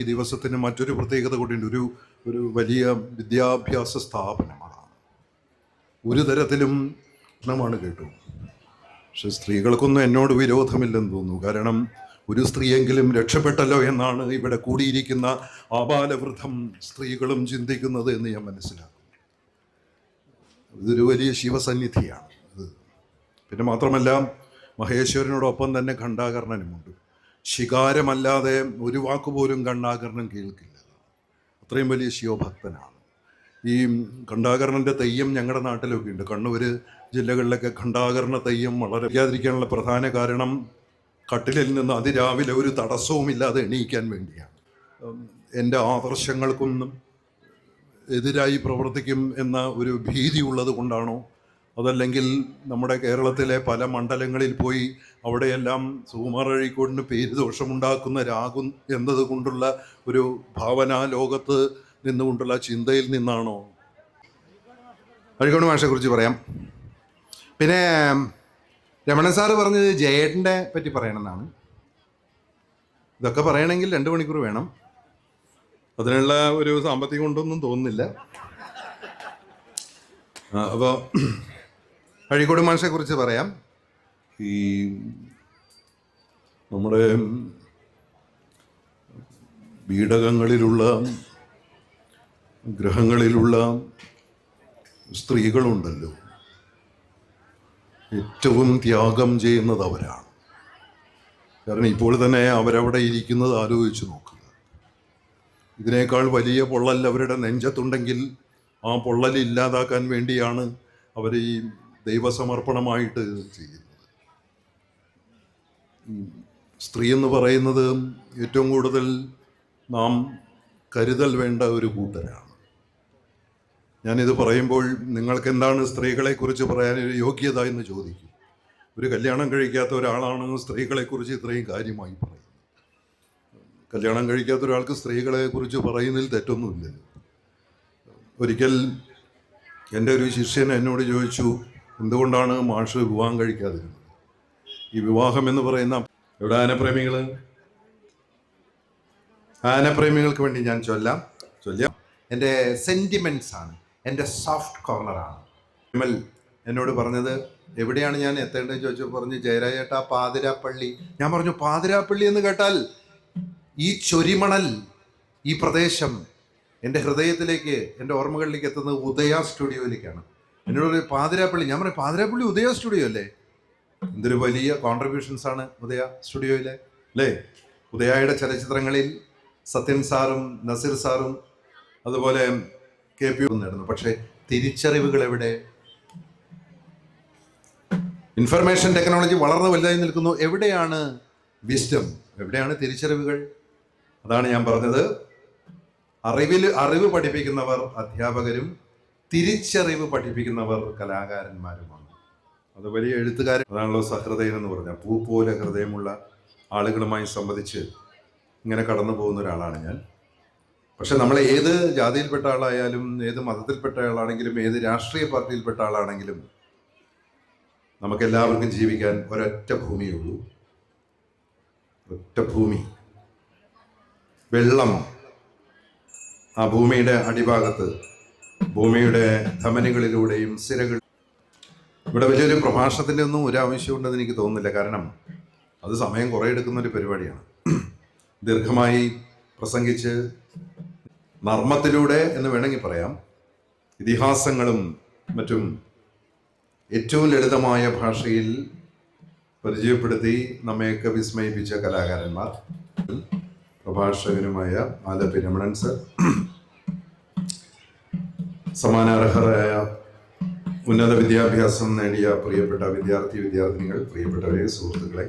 ഈ ദിവസത്തിന് മറ്റൊരു പ്രത്യേകത കൂടിയുണ്ട്. ഒരു ഒരു വലിയ വിദ്യാഭ്യാസ സ്ഥാപനമാണ്. ഒരു തരത്തിലും പ്രശ്നമാണ് കേട്ടു. പക്ഷെ സ്ത്രീകൾക്കൊന്നും എന്നോട് വിരോധമില്ലെന്ന് തോന്നുന്നു. കാരണം ഒരു സ്ത്രീയെങ്കിലും രക്ഷപ്പെട്ടല്ലോ എന്നാണ് ഇവിടെ കൂടിയിരിക്കുന്ന ആബാലവൃദ്ധം സ്ത്രീകളും ചിന്തിക്കുന്നത് എന്ന് ഞാൻ മനസ്സിലാക്കുന്നു. ഇതൊരു വലിയ ശിവസന്നിധിയാണ്. ഇത് പിന്നെ മാത്രമല്ല മഹേശ്വരനോടൊപ്പം തന്നെ ഖണ്ഡാകർണനുമുണ്ട്. ശികാരമല്ലാതെ ഒരു വാക്കുപോലും കണ്ണാകരണം കേൾക്കില്ല. അത്രയും വലിയ ശിവഭക്തനാണ്. ഈ ഖണ്ഡാകരണന്റെ തെയ്യം ഞങ്ങളുടെ നാട്ടിലൊക്കെ ഉണ്ട് കണ്ണൂർ ജില്ലകളിലൊക്കെ ഖണ്ഡാകരണ തെയ്യം വളരെ അറിയാതിരിക്കാനുള്ള പ്രധാന കാരണം കട്ടിലിൽ നിന്ന് അതിരാവിലെ ഒരു തടസ്സവുമില്ലാതെ എണീക്കാൻ വേണ്ടിയാണ്. എന്റെ ആദർശങ്ങൾക്കൊന്നും എതിരായി പ്രവർത്തിക്കും എന്ന ഒരു ഭീതി ഉള്ളത് കൊണ്ടാണോ അതല്ലെങ്കിൽ നമ്മുടെ കേരളത്തിലെ പല മണ്ഡലങ്ങളിൽ പോയി അവിടെയെല്ലാം സുകുമാർ പേര് ദോഷമുണ്ടാക്കുന്ന രാഗും എന്നതുകൊണ്ടുള്ള ഒരു ഭാവന ലോകത്ത് നിന്നുകൊണ്ടുള്ള ചിന്തയിൽ നിന്നാണോ? അഴീക്കോട് ഭാഷയെക്കുറിച്ച് പറയാം. പിന്നെ രമണൻ സാറ് പറഞ്ഞത് ജയേട്ടന്റെ പറ്റി പറയണമെന്നാണ്. ഇതൊക്കെ പറയണമെങ്കിൽ രണ്ട് മണിക്കൂർ വേണം. അതിനുള്ള ഒരു സാമ്പത്തികം ഉണ്ടൊന്നും തോന്നുന്നില്ല. അപ്പോൾ അഴീക്കോട് മാഷെ കുറിച്ച് പറയാം. ഈ നമ്മുടെ വീടകങ്ങളിലുള്ള ഗ്രഹങ്ങളിലുള്ള സ്ത്രീകളുണ്ടല്ലോ. ഏറ്റവും ത്യാഗം ചെയ്യുന്നത് അവരാണ്. കാരണം ഇപ്പോൾ തന്നെ അവരവിടെ ഇരിക്കുന്നത് ആലോചിച്ച് നോക്കുക ഇതിനേക്കാൾ വലിയ പൊള്ളൽ അവരുടെ നെഞ്ചത്തുണ്ടെങ്കിൽ ആ പൊള്ളൽ ഇല്ലാതാക്കാൻ വേണ്ടിയാണ് അവർ ഈ ദൈവസമർപ്പണമായിട്ട് ചെയ്യുന്നത്. സ്ത്രീ എന്ന് പറയുന്നത് ഏറ്റവും കൂടുതൽ നാം കരുതൽ വേണ്ട ഒരു കൂട്ടരാണ്. ഞാനിത് പറയുമ്പോൾ നിങ്ങൾക്ക് എന്താണ് സ്ത്രീകളെക്കുറിച്ച് പറയാൻ ഒരു യോഗ്യത എന്ന് ചോദിക്കും. ഒരു കല്യാണം കഴിക്കാത്ത ഒരാളാണ് സ്ത്രീകളെക്കുറിച്ച് ഇത്രയും കാര്യമായി പറയുന്നത്. കല്യാണം കഴിക്കാത്ത ഒരാൾക്ക് സ്ത്രീകളെ കുറിച്ച് പറയുന്നതിൽ തെറ്റൊന്നുമില്ലല്ലോ. ഒരിക്കൽ എന്റെ ഒരു ശിഷ്യൻ എന്നോട് ചോദിച്ചു എന്തുകൊണ്ടാണ് മാഷ് വിവാഹം കഴിക്കാതിരുന്നത്? ഈ വിവാഹം എന്ന് പറയുന്ന എവിടെ ആനപ്രേമികൾ ആനപ്രേമികൾക്ക് വേണ്ടി ഞാൻ ചൊല്ലാം. ചൊല്ലാം എന്റെ സെന്റിമെന്റ്സ് ആണ്. എന്റെ സോഫ്റ്റ് കോർണറാണ് വിമൽ എന്നോട് പറഞ്ഞത് എവിടെയാണ് ഞാൻ എത്തേണ്ടത്? ചോദിച്ചു പറഞ്ഞു ജയരാജേട്ട പാതിരാപ്പള്ളി. ഞാൻ പറഞ്ഞു പാതിരാപ്പള്ളി എന്ന് കേട്ടാൽ ഈ ചൊരിമണൽ ഈ പ്രദേശം എന്റെ ഹൃദയത്തിലേക്ക് എന്റെ ഓർമ്മകളിലേക്ക് എത്തുന്നത് ഉദയ സ്റ്റുഡിയോയിലേക്കാണ്. എന്നോട് പറയും പാതിരാപ്പള്ളി. ഞാൻ പറയും പാതിരാപ്പള്ളി ഉദയ സ്റ്റുഡിയോ അല്ലേ? എന്തൊരു വലിയ കോൺട്രിബ്യൂഷൻസ് ആണ് ഉദയ സ്റ്റുഡിയോയിലെ അല്ലേ? ഉദയയുടെ ചലച്ചിത്രങ്ങളിൽ സത്യൻ സാറും നസീർ സാറും അതുപോലെ കെ പി നേടുന്നു. പക്ഷേ തിരിച്ചറിവുകൾ എവിടെ? ഇൻഫർമേഷൻ ടെക്നോളജി വളർന്നു വലുതായി നിൽക്കുന്നു. എവിടെയാണ് വിസ്റ്റം എവിടെയാണ് തിരിച്ചറിവുകൾ? അതാണ് ഞാൻ പറഞ്ഞത്. അറിവിൽ അറിവ് പഠിപ്പിക്കുന്നവർ അധ്യാപകരും തിരിച്ചറിവ് പഠിപ്പിക്കുന്നവർ കലാകാരന്മാരുമാണ്. അത് വലിയ എഴുത്തുകാരൻ അതാണല്ലോ സഹൃദയൻ എന്ന് പറഞ്ഞാൽ പൂ പോലെ ഹൃദയമുള്ള ആളുകളുമായി സംബന്ധിച്ച് ഇങ്ങനെ കടന്നു പോകുന്ന ഒരാളാണ് ഞാൻ. പക്ഷെ നമ്മൾ ഏത് ജാതിയിൽപ്പെട്ട ആളായാലും ഏത് മതത്തിൽപ്പെട്ട ആളാണെങ്കിലും ഏത് രാഷ്ട്രീയ പാർട്ടിയിൽപ്പെട്ട ആളാണെങ്കിലും നമുക്കെല്ലാവർക്കും ജീവിക്കാൻ ഒരൊറ്റ ഭൂമിയുള്ളൂ ഒറ്റ ഭൂമി. വെള്ളം ആ ഭൂമിയുടെ അടിഭാഗത്ത് ഭൂമിയുടെ ധമനികളിലൂടെയും സിരകൾ ഇവിടെ വലിയൊരു പ്രഭാഷണത്തിന്റെ ഒന്നും ഒരു ആവശ്യമുണ്ടെന്ന് എനിക്ക് തോന്നുന്നില്ല. കാരണം അത് സമയം കുറേ എടുക്കുന്ന ഒരു പരിപാടിയാണ്. ദീർഘമായി പ്രസംഗിച്ച് നർമ്മത്തിലൂടെ എന്ന് വേണമെങ്കിൽ പറയാം. ഇതിഹാസങ്ങളും മറ്റും ഏറ്റവും ലളിതമായ ഭാഷയിൽ പരിചയപ്പെടുത്തി നമ്മയൊക്കെ വിസ്മയിപ്പിച്ച കലാകാരന്മാർ. പ്രഭാഷകനുമായ ആലപ്പി രമണൻ സർ. സമാനാർഹരായ ഉന്നത വിദ്യാഭ്യാസം നേടിയ പ്രിയപ്പെട്ട വിദ്യാർത്ഥി വിദ്യാർത്ഥിനികൾ പ്രിയപ്പെട്ടവരെ സുഹൃത്തുക്കളെ